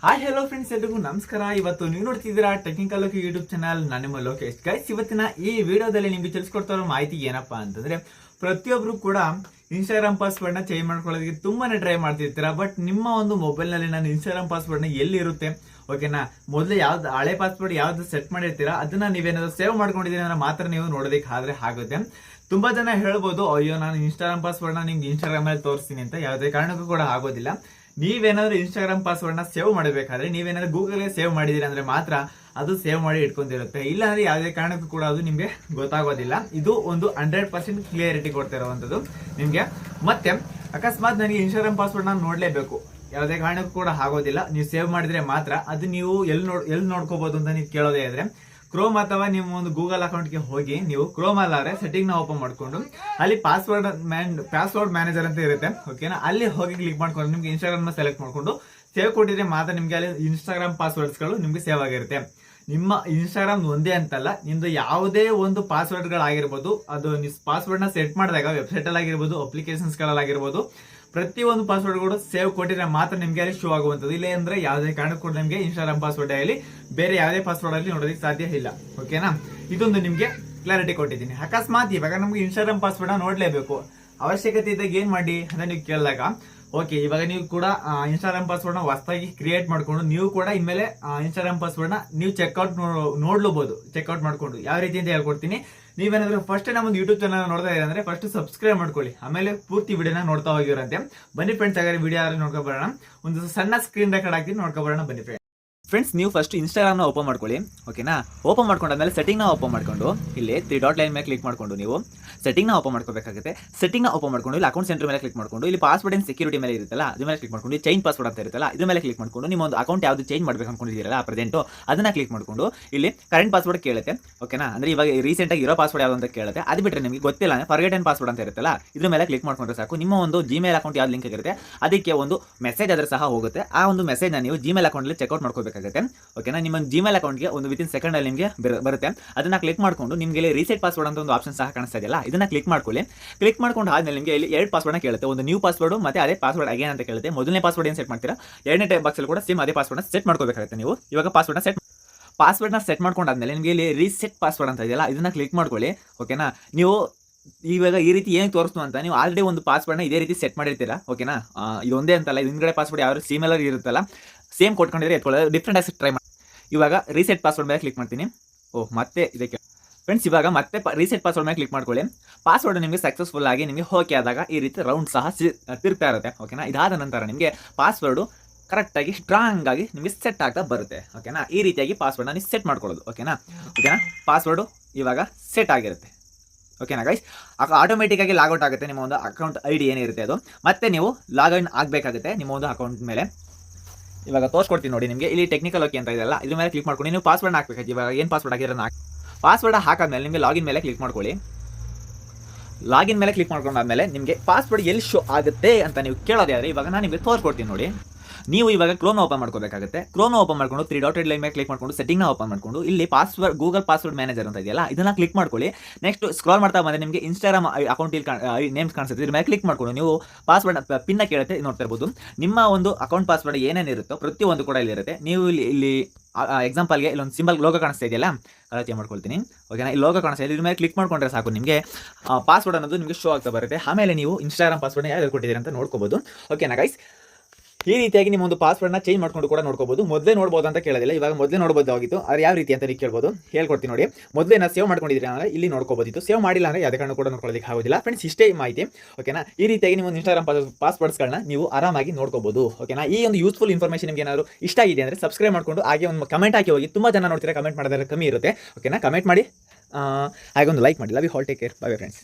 Hi hello friends ಎಲ್ರಿಗೂ ನಮಸ್ಕಾರ. ಇವತ್ತು ನೀವು ನೋಡ್ತಿದ್ದೀರಾ ಟೆಕ್ನಿಕಲ್ ಲೋಕಿ ಯೂಟ್ಯೂಬ್ ಚಾನಲ್ ನಾನು ನಿಮ್ಮ ಲೋಕೇಶ್. ಗೈಸ್ ಇವತ್ತಿನ ಈ ವಿಡಿಯೋದಲ್ಲಿ ನಿಮಗೆ ತಿಳಿಸ್ಕೊಡ್ತಾ ಇರೋ ಮಾಹಿತಿ ಏನಪ್ಪ ಅಂತಂದ್ರೆ ಪ್ರತಿಯೊಬ್ಬರು ಕೂಡ ಇನ್ಸ್ಟಾಗ್ರಾಮ್ ಪಾಸ್ವರ್ಡ್ನ ಚೇಂಜ್ ಮಾಡ್ಕೊಳ್ಳೋದಕ್ಕೆ ತುಂಬಾನೇ ಟ್ರೈ ಮಾಡ್ತಿರ್ತೀರಾ. ಬಟ್ ನಿಮ್ಮ ಒಂದು ಮೊಬೈಲ್ನಲ್ಲಿ ನಾನು ಇನ್ಸ್ಟಾಗ್ರಾಮ್ ಪಾಸ್ವರ್ಡ್ನ ಎಲ್ಲಿರುತ್ತೆ ಓಕೆನಾ ಮೊದಲು ಯಾವ್ದು ಹಳೆ ಪಾಸ್ವರ್ಡ್ ಯಾವ್ದು ಸೆಟ್ ಮಾಡಿರ್ತೀರಾ? ಅದನ್ನ ನೀವೇನಾದ್ರು ಸೇವ್ ಮಾಡ್ಕೊಂಡಿದ್ದೀರ ಅಂದ್ರೆ ಮಾತ್ರ ನೀವು ನೋಡೋದಕ್ಕೆ ಆದ್ರೆ ಆಗುತ್ತೆ. ತುಂಬಾ ಜನ ಹೇಳ್ಬೋದು, ಅಯ್ಯೋ, ನಾನು ಇನ್ಸ್ಟಾಗ್ರಾಮ್ ಪಾಸ್ವರ್ಡ್ನ ನಿಮ್ಗೆ ಇನ್ಸ್ಟಾಗ್ರಾಮ್ ಅಲ್ಲಿ ತೋರಿಸ್ತೀನಿ ಅಂತ. ಯಾವುದೇ ಕಾರಣಕ್ಕೂ ಕೂಡ ಆಗೋದಿಲ್ಲ. ನೀವೇನಾದ್ರೂ ಇನ್ಸ್ಟಾಗ್ರಾಮ್ ಪಾಸ್ವರ್ಡ್ನ ಸೇವ್ ಮಾಡಬೇಕಾದ್ರೆ ನೀವೇನಾದ್ರೂ ಗೂಗಲ್ಗೆ ಸೇವ್ ಮಾಡಿದೀರಿ ಅಂದ್ರೆ ಮಾತ್ರ ಅದು ಸೇವ್ ಮಾಡಿ ಇಟ್ಕೊಂಡಿರುತ್ತೆ. ಇಲ್ಲ ಅಂದ್ರೆ ಯಾವುದೇ ಕಾರಣಕ್ಕೂ ಕೂಡ ಅದು ನಿಮಗೆ ಗೊತ್ತಾಗೋದಿಲ್ಲ. ಇದು ಒಂದು ಹಂಡ್ರೆಡ್ ಪರ್ಸೆಂಟ್ ಕ್ಲಿಯರಿಟಿ ಕೊಡ್ತಾ ನಿಮ್ಗೆ ನಿಮಗೆ. ಮತ್ತೆ, ಅಕಸ್ಮಾತ್ ನನಗೆ ಇನ್ಸ್ಟಾಗ್ರಾಮ್ ಪಾಸ್ವರ್ಡ್ ನಾನು ನೋಡ್ಲೇಬೇಕು. ಯಾವುದೇ ಕಾರಣಕ್ಕೂ ಕೂಡ ಆಗೋದಿಲ್ಲ. ನೀವು ಸೇವ್ ಮಾಡಿದ್ರೆ ಮಾತ್ರ ಅದು ನೀವು ಎಲ್ಲಿ ನೋಡ್ ಎಲ್ಲಿ ನೋಡ್ಕೋಬಹುದು ಅಂತ ನೀವು ಕೇಳೋದೇ ಇದ್ರೆ ಕ್ರೋಮ್ ಅಥವಾ ನಿಮ್ಮ ಒಂದು ಗೂಗಲ್ ಅಕೌಂಟ್ಗೆ ಹೋಗಿ ನೀವು ಕ್ರೋಮ್ ಅಲ್ಲಾದ್ರೆ ಸೆಟ್ಟಿಂಗ್ನ ಓಪನ್ ಮಾಡಿಕೊಂಡು ಅಲ್ಲಿ ಪಾಸ್ವರ್ಡ್ ಮ್ಯಾನ್ ಪಾಸ್ವರ್ಡ್ ಮ್ಯಾನೇಜರ್ ಅಂತ ಇರುತ್ತೆ ಓಕೆನಾ ಅಲ್ಲಿ ಹೋಗಿ ಕ್ಲಿಕ್ ಮಾಡ್ಕೊಂಡು ನಿಮ್ಗೆ ಇನ್ಸ್ಟಾಗ್ರಾಮ್ನ ಸೆಲೆಕ್ಟ್ ಮಾಡಿಕೊಂಡು ಸೇವ್ ಕೊಟ್ಟಿದ್ರೆ ಮಾತ್ರ ನಿಮಗೆ ಅಲ್ಲಿ ಇನ್ಸ್ಟಾಗ್ರಾಮ್ ಪಾಸ್ವರ್ಡ್ಸ್ಗಳು ನಿಮಗೆ ಸೇವ್ ಆಗಿರುತ್ತೆ. ನಿಮ್ಮ ಇನ್ಸ್ಟಾಗ್ರಾಮ್ ಒಂದೇ ಅಂತಲ್ಲ, ನಿಮ್ದು ಯಾವುದೇ ಒಂದು ಪಾಸ್ವರ್ಡ್ಗಳಾಗಿರ್ಬೋದು ಅದು ನೀವು ಪಾಸ್ವರ್ಡ್ನ ಸೆಟ್ ಮಾಡಿದಾಗ ವೆಬ್ಸೈಟ್ ಅಲ್ಲಿ ಆಗಿರ್ಬೋದು ಪಾಸ್ವರ್ಡ್ ಕೂಡ ಪ್ರತಿಯೊಂದು ಸೇವ್ ಕೊಟ್ಟಿದ್ರೆ ಮಾತ್ರ ನಿಮ್ಗೆ ಅಲ್ಲಿ ಶೋ ಆಗುವಂಥದ್ದು. ಇಲ್ಲ ಅಂದ್ರೆ ಯಾವುದೇ ಕಾರಣಕ್ಕೂ ಕೂಡ ನಿಮಗೆ ಇನ್ಸ್ಟಾಗ್ರಾಮ್ ಪಾಸ್ವರ್ಡ್ ಆಗಲಿ, ಬೇರೆ ಯಾವುದೇ ಪಾಸ್ವರ್ಡ್ ಅಲ್ಲಿ ನೋಡೋದಕ್ಕೆ ಸಾಧ್ಯ ಇಲ್ಲ. ಓಕೆನಾ ಇದೊಂದು ನಿಮ್ಗೆ ಕ್ಲಾರಿಟಿ ಕೊಟ್ಟಿದ್ದೀನಿ. ಅಕಸ್ಮಾತ್ ಇವಾಗ ನಮ್ಗೆ ಇನ್ಸ್ಟಾಗ್ರಾಮ್ ಪಾಸ್ವರ್ಡ್ ನೋಡ್ಲೇಬೇಕು. ಅವಶ್ಯಕತೆ ಇದ್ದಾಗ ಏನ್ ಮಾಡಿ? ಅಂತ ನೀವು ಕೇಳಿದಾಗ ಓಕೆ ಇವಾಗ ನೀವು ಕೂಡ ಇನ್ಸ್ಟಾಗ್ರಾಮ್ ಪಾಸ್ವರ್ಡ್ನ ಹೊಸದಾಗಿ ಕ್ರಿಯೇಟ್ ಮಾಡ್ಕೊಂಡು, ನೀವು ಕೂಡ ಇನ್ಮೇಲೆ ಇನ್ಸ್ಟಾಗ್ರಾಮ್ ಪಾಸ್ವರ್ಡ್ನ ನೀವು ಚೆಕ್ಔಟ್ ನೋಡ್ಲೂಬಹುದು ಚೆಕ್ಔಟ್ ಮಾಡ್ಕೊಂಡು. ಯಾವ ರೀತಿ ಅಂತ ಹೇಳ್ಕೊಡ್ತೀನಿ. ನೀವೇನಾದ್ರೂ ಫಸ್ಟ್ ನಮ್ಮೊಂದು ಯೂಟ್ಯೂಬ್ ಚಾನಲ್ ನೋಡ್ತಾ ಇದ್ರೆ ಅಂದ್ರೆ ಫಸ್ಟ್ ಸಬ್ಸ್ಕ್ರೈಬ್ ಮಾಡ್ಕೊಳ್ಳಿ. ಆಮೇಲೆ ಪೂರ್ತಿ ವಿಡಿಯೋನ ನೋಡ್ತಾ ಹೋಗಿರಂತೆ. ಬನ್ನಿ ಫ್ರೆಂಡ್ಸ್ ಹಾಗಾದ್ರೆ ವಿಡಿಯೋ ಯಾರು ನೋಡ್ಕೊಬರೋಣ? ಒಂದು ಸಣ್ಣ ಸ್ಕ್ರೀನ್ ರೆಕಾರ್ಡ್ ಹಾಕಿ ನೋಡ್ಕೊ ಬರೋಣ ಬನ್ನಿ ಫ್ರೆಂಡ್ಸ್ ಫ್ರೆಂಡ್ಸ್ ನೀವು ಫಸ್ಟ್ ಇನ್ಸ್ಟಾಗ್ರಾಮ್ನ ಓಪನ್ ಮಾಡ್ಕೊಳ್ಳಿ ಓಕೆನಾ ಓಪನ್ ಮಾಡ್ಕೊಂಡಾದ್ಮೇಲೆ ಸೆಟ್ಟಿಂಗ್ನ ಓಪನ್ ಮಾಡ್ಕೊಂಡು, ಇಲ್ಲಿ ತ್ರೀ ಡಾಟ್ ಲೈನ್ ಮೇಲೆ ಕ್ಲಿಕ್ ಮಾಡ್ಕೊಂಡು ನೀವು. ಸೆಟ್ಟಿಂಗ್ನ ಓಪನ್ ಮಾಡ್ಕೋಬೇಕಾಗುತ್ತೆ. ಸೆಟ್ಟಿಂಗ್ನ ಓಪನ್ ಮಾಡ್ಕೊಂಡು ಇಲ್ಲಿ ಅಕೌಂಟ್ ಸೆಂಟರ್ ಮೇಲೆ ಕ್ಲಿಕ್ ಮಾಡ್ಕೊಂಡು, ಇಲ್ಲಿ ಪಾಸ್ವರ್ಡ್ ಅಂಡ್ ಸೆಕ್ಯೂರಿಟಿ ಮೇಲೆ ಇರುತ್ತಲ್ಲ, ಅದ್ರ ಮೇಲೆ ಕ್ಲಿಕ್ ಮಾಡ್ಕೊಂಡು ಚೈನ್ ಪಾಸ್ವರ್ಡ್ ಅಂತ ಇರುತ್ತಲ್ಲ ಇದ್ರ ಮೇಲೆ ಕ್ಲಿಕ್ ಮಾಡ್ಕೊಂಡು ನಿಮ್ಮ ಒಂದು ಅಕೌಂಟ್ ಯಾವುದು ಚೇಂಜ್ ಮಾಡ್ಬೇಕು ಅನ್ಕೊಂಡಿದ್ದೀರಲ್ಲ ಪ್ರೆಸೆಂಟು ಅದನ್ನ ಕ್ಲಿಕ್ ಮಾಡ್ಕೊಂಡು ಇಲ್ಲಿ ಕರೆಂಟ್ ಪಾಸ್ವರ್ಡ್ ಕೇಳುತ್ತೆ ಓಕೆನಾ ಅಂದರೆ ಇವಾಗ ರೀಸೆಂಟಾಗಿ ಇರೋ ಪಾಸ್ವರ್ಡ್ ಯಾವುದು ಅಂತ ಕೇಳುತ್ತೆ, ಅದು ಬಿಟ್ಟರೆ ನಿಮಗೆ ಗೊತ್ತಿಲ್ಲ ಫರ್ಗೆಟ್ ಅಂಡ್ ಪಾಸ್ವರ್ಡ್ ಅಂತ ಇರುತ್ತಲ್ಲ, ಇದ್ರ ಮೇಲೆ ಕ್ಲಿಕ್ ಮಾಡ್ಕೊಂಡ್ರೆ ಸಾಕು. ನಿಮ್ಮ ಒಂದು ಜಿಮೇಲ್ ಅಕೌಂಟ್ ಯಾವ್ದು ಲಿಂಕ್ ಆಗಿರುತ್ತೆ, ಅದಕ್ಕೆ ಒಂದು ಮೆಸೇಜ್ ಆದರೆ ಸಹ ಹೋಗುತ್ತೆ. ಆ ಒಂದು ಮೆಸೇಜ್ನ ನೀವು ಜಿಮೇಲ್ ಅಕೌಂಟಲ್ಲಿ ಚೆಕ್ಔಟ್ ಓಕೆನಾ ನಿಮ್ಮ ಜಿಮೇಲ್ ಅಕೌಂಟ್ಗೆ ಒಂದು ವಿತಿನ್ ಸೆಕೆಂಡ್ ಅಲ್ಲಿ ನಿಮಗೆ ಬರುತ್ತೆ. ಅದನ್ನು ಕ್ಲಿಕ್ ಮಾಡಿಕೊಂಡು ನಿಮಗೆ ಇಲ್ಲಿ ರೀಸೆಟ್ ಪಾಸ್ವರ್ಡ್ ಅಂತ ಒಂದು ಆಪ್ಷನ್ ಸಹ ಕಾಣಿಸ್ತಾ ಇದೆಯಲ್ಲ, ಇದನ್ನು ಕ್ಲಿಕ್ ಮಾಡ್ಕೊಳ್ಳಿ. ಕ್ಲಿಕ್ ಮಾಡ್ಕೊಂಡು ಆದ್ಮೇಲೆ ನಿಮಗೆ ಇಲ್ಲಿ ಎರಡು ಪಾಸ್ವರ್ಡ್ನ ಕೇಳುತ್ತೆ. ಒಂದು ನ್ಯೂ ಪಾಸ್ವರ್ಡ್ ಮತ್ತೆ ಅದೇ ಪಾಸ್ವರ್ಡ್ ಅಗೇನ್ ಅಂತ ಕೇಳುತ್ತೆ. ಮೊದಲನೇ ಪಾಸ್ವರ್ಡ್ ಏನು ಸೆಟ್ ಮಾಡ್ತೀರಾ? ಎರಡನೇ ಟೈಪ್ ಬಾಕ್ಸಲ್ಲಿ ಕೂಡ ಸೇಮ್ ಅದೇ ಪಾಸ್ವರ್ಡ್ನ ಸೆಟ್ ಮಾಡ್ಕೋಬೇಕಾಗುತ್ತೆ ನೀವು. ಇವಾಗ ಪಾಸ್ವರ್ಡ್ನ ಸೆಟ್ ಪಾಸ್ವರ್ಡ್ನ ಸೆಟ್ ಮಾಡ್ಕೊಂಡಾದ್ಮೇಲೆ ನಿಮಗೆ ಇಲ್ಲಿ ರೀಸೆಟ್ ಪಾಸ್ವರ್ಡ್ ಅಂತ ಇದೆಯಲ್ಲ, ಇದನ್ನು ಕ್ಲಿಕ್ ಮಾಡ್ಕೊಳ್ಳಿ. ಓಕೆನಾ ನೀವು ಇವಾಗ ಈ ರೀತಿ ಏನು ತೋರಿಸ್ತು ಅಂತ ನೀವು ಆಲ್ರೆಡಿ ಒಂದು ಪಾಸ್ವರ್ಡ್ನ ಇದೇ ರೀತಿ ಸೆಟ್ ಮಾಡಿರ್ತೀರಾ? ಓಕೆನಾ ಇದೊಂದೇ ಅಂತಲ್ಲ, ಹಿಂದ್ಗಡೆ ಪಾಸ್ವರ್ಡ್ ಯಾವ ಸಿಮಿಲರ್ ಇರುತ್ತಲ್ಲ. ಸೇಮ್ ಕೊಟ್ಕೊಂಡಿದ್ರೆ ಎತ್ಕೊಳ್ಳೋದು. ಡಿಫ್ರೆಂಟ್ ಆಗಿ ಟ್ರೈ ಮಾಡಿ. ಇವಾಗ ರೀಸೆಟ್ ಪಾಸ್ವರ್ಡ್ ಮೇಲೆ ಕ್ಲಿಕ್ ಮಾಡ್ತೀನಿ. ಓಹ್ ಮತ್ತೆ ಇದಕ್ಕೆ ಫ್ರೆಂಡ್ಸ್ ಇವಾಗ ಮತ್ತೆ ರೀಸೆಟ್ ಪಾಸ್ವರ್ಡ್ ಮೇಲೆ ಕ್ಲಿಕ್ ಮಾಡ್ಕೊಳ್ಳಿ. ಪಾಸ್ವರ್ಡ್ ನಿಮಗೆ ಸಕ್ಸಸ್ಫುಲ್ ಆಗಿ ನಿಮಗೆ ಓಕೆ ಆದಾಗ ಈ ರೀತಿ ರೌಂಡ್ ಸಹ ತಿರುಗ್ತಾ ಇರುತ್ತೆ. ಓಕೆನಾ ಇದಾದ ನಂತರ ನಿಮಗೆ ಪಾಸ್ವರ್ಡು ಕರೆಕ್ಟಾಗಿ ಸ್ಟ್ರಾಂಗ್ ಆಗಿ ನಿಮಗೆ ಸೆಟ್ ಆಗ್ತಾ ಬರುತ್ತೆ. ಓಕೆನಾ ಈ ರೀತಿಯಾಗಿ ಪಾಸ್ವರ್ಡ್ನ ನೀವು ಸೆಟ್ ಮಾಡ್ಕೊಳ್ಳೋದು. ಓಕೆನಾ ಓಕೆನಾ ಪಾಸ್ವರ್ಡು ಇವಾಗ ಸೆಟ್ ಆಗಿರುತ್ತೆ. ಓಕೆನಾ ಗೈಸ್ ಆಟೋಮೆಟಿಕ್ ಆಗಿ ಲಾಗೌಟ್ ಆಗುತ್ತೆ ನಿಮ್ಮ ಒಂದು ಅಕೌಂಟ್ ಐ ಡಿ ಏನಿರುತ್ತೆ ಅದು. ಮತ್ತೆ ನೀವು ಲಾಗಿನ್ ಆಗಬೇಕಾಗುತ್ತೆ ನಿಮ್ಮ ಒಂದು ಅಕೌಂಟ್ ಮೇಲೆ. ಇವಾಗ ತೋರಿಸ್ಕೊಡ್ತೀನಿ ನೋಡಿ ನಿಮಗೆ. ಇಲ್ಲಿ ಟೆಕ್ನಿಕಲ್ ಓಕೆ ಅಂತ ಇದೆಲ್ಲ ಇದ್ರ ಮೇಲೆ ಕ್ಲಿಕ್ ಮಾಡ್ಕೊಂಡು ನೀವು ಪಾಸ್ವರ್ಡ್ ಹಾಕ್ಬೇಕು ಇವಾಗ ಏನು ಪಾಸ್ವರ್ಡ್ ಹಾಕಿದ್ರೆ ಹಾಕಿ ಪಾಸ್ವರ್ಡ್ ಹಾಕಾದ್ಮೇಲೆ ನಿಮಗೆ ಲಾಗಿನ್ ಮೇಲೆ ಕ್ಲಿಕ್ ಮಾಡ್ಕೊಳ್ಳಿ. ಲಾಗಿನ್ ಮೇಲೆ ಕ್ಲಿಕ್ ಮಾಡ್ಕೊಂಡಾದ್ಮೇಲೆ ನಿಮಗೆ ಪಾಸ್ವರ್ಡ್ ಎಲ್ಲಿ ಶೋ ಆಗುತ್ತೆ ಅಂತ ನೀವು ಕೇಳೋದೇ ಆದರೆ ಇವಾಗ ನಾನು ನಿಮಗೆ ತೋರಿಸ್ಕೊಡ್ತೀನಿ ನೋಡಿ. ನೀವು ಇವಾಗ ಕ್ರೋಮ್ ಓಪನ್ ಮಾಡ್ಕೋಬೇಕಾಗುತ್ತೆ. ಕ್ರೋಮ್ ಓಪನ್ ಮಾಡ್ಕೊಂಡು ತ್ರೀ ಡಾಟೆಡ್ ಲೈನ್ ಮೇಲೆ ಕ್ಲಿಕ್ ಮಾಡ್ಕೊಂಡು ಸೆಟ್ಟಿಂಗ್ನ ಓಪನ್ ಮಾಡ್ಕೊಂಡು ಇಲ್ಲಿ ಪಾಸ್ವರ್ಡ್ ಗೂಗಲ್ ಪಾಸ್ವರ್ಡ್ ಮ್ಯಾನೇಜರ್ ಅಂತ ಇದೆಯಲ್ಲ, ಇದನ್ನ ಕ್ಲಿಕ್ ಮಾಡ್ಕೊಳ್ಳಿ. ನೆಕ್ಸ್ಟ್ ಸ್ಕ್ರಾಲ್ ಮಾಡ್ತಾ ಬಂದರೆ ನಿಮಗೆ ಇನ್ಸ್ಟಾಗ್ರಾಮ್ ಅಕೌಂಟ್ ಇಲ್ಲಿ ನೇಮ್ಸ್ ಕಾಣಿಸುತ್ತೆ. ಇದ್ರ ಮೇಲೆ ಕ್ಲಿಕ್ ಮಾಡ್ಕೊಂಡು ನೀವು ಪಾಸ್ವರ್ಡ್ ಪಿನ್ನ ಕೇಳುತ್ತೆ ನೋಡ್ತಾ ಇರ್ಬೋದು. ನಿಮ್ಮ ಒಂದು ಅಕೌಂಟ್ ಪಾಸ್ವರ್ಡ್ ಏನೇನಿರುತ್ತೋ ಪ್ರತಿಯೊಂದು ಕೂಡ ಇಲ್ಲಿ ಇರುತ್ತೆ. ನೀವು ಇಲ್ಲಿ ಇಲ್ಲಿ ಎಕ್ಸಾಂಪಲ್ಗೆ ಇಲ್ಲೊಂದು ಸಿಂಬಲ್ ಲೋಗೋ ಕಾಣಿಸ್ತಾ ಇದೆಯಲ್ಲ ಕಲರ್ ಚೇಂಜ್ ಮಾಡ್ಕೊಳ್ತೀನಿ ಓಕೆನಾ ಈ ಲೋಗೋ ಕಾಣಿಸ್ತಾ ಇದೆ. ಇದ್ರ ಮೇಲೆ ಕ್ಲಿಕ್ ಮಾಡ್ಕೊಂಡ್ರೆ ಸಾಕು ನಿಮಗೆ ಪಾಸ್ವರ್ಡ್ ಅನ್ನೋದು ನಿಮಗೆ ಶೋ ಆಗ್ತಾ ಬರುತ್ತೆ. ಆಮೇಲೆ ನೀವು ಇನ್ಸ್ಟಾಗ್ರಾಮ್ ಪಾಸ್ವರ್ಡ್ ಯಾವ್ದು ಕೊಟ್ಟಿದ್ದೀರಿ ಅಂತ ನೋಡ್ಕೋಬೋದು. ಓಕೆನಾ ಗೈಸ್ ಈ ರೀತಿಯಾಗಿ ನಿಮ್ಮ ಒಂದು ಪಾಸ್ವರ್ಡ್ನ ಚೇಂಜ್ ಮಾಡ್ಕೊಂಡು ಕೂಡ ನೋಡ್ಕೋಬಹುದು ಮೊದಲೇ ನೋಡ್ಬೋದು ಅಂತ ಕೇಳೋದಿಲ್ಲ, ಇವಾಗ ಮೊದಲೇ ನೋಡ್ಬೋದಾಗಿತ್ತು. ಅದು ಯಾವ ರೀತಿ ಅಂತ ನೀವು ಕೇಳ್ಬೋದು. ಹೇಳ್ಕೊಡ್ತೀನಿ ನೋಡಿ. ಮೊದಲೇ ನಾವು ಸೇವ್ ಮಾಡ್ಕೊಂಡಿದ್ದೀರಿ ಅಂದರೆ ಇಲ್ಲಿ ನೋಡ್ಕೋಬೋದಿತ್ತು. ಸೇವ್ ಮಾಡಿಲ್ಲ ಅಂದರೆ ಯಾವುದೇ ಕಾರಣ ಕೂಡ ನೋಡ್ಕೊಳ್ಳೋದಕ್ಕೆ ಆಗೋದಿಲ್ಲ. ಫ್ರೆಂಡ್ಸ್ ಇಷ್ಟೇ ಮಾಹಿತಿ. ಓಕೆನಾ ಈ ರೀತಿಯಾಗಿ ನಿಮ್ಮ ಒಂದು ಇನ್ಸ್ಟಾಗ್ರಾಮ್ ಪಾಸ್ವರ್ಡ್ಸ್ಗಳನ್ನ ನೀವು ಆರಾಮಾಗಿ ನೋಡ್ಕೋಬಹುದು ಓಕೆನಾ ಈ ಒಂದು ಯೂಸ್ಫುಲ್ ಇನ್ಫಾರ್ಮೇಷನ್ ನಿಮಗೆ ಏನಾದರೂ ಇಷ್ಟ ಆಗಿದೆ ಅಂದರೆ ಸಬ್ಸ್ಕ್ರೈಬ್ ಮಾಡ್ಕೊಂಡು ಹಾಗೆ ಒಂದು ಕಮೆಂಟ್ ಹಾಕಿ ಹೋಗಿ. ತುಂಬ ಜನ ನೋಡ್ತೀರಾ ಕಮೆಂಟ್ ಮಾಡೋದಾದ್ರೆ ಕಮ್ಮಿ ಇರುತ್ತೆ. ಓಕೆನಾ ಕಮೆಂಟ್ ಮಾಡಿ. ಹಾಗೆ ಒಂದು ಲೈಕ್ ಮಾಡಿ. Love you all take care bye friends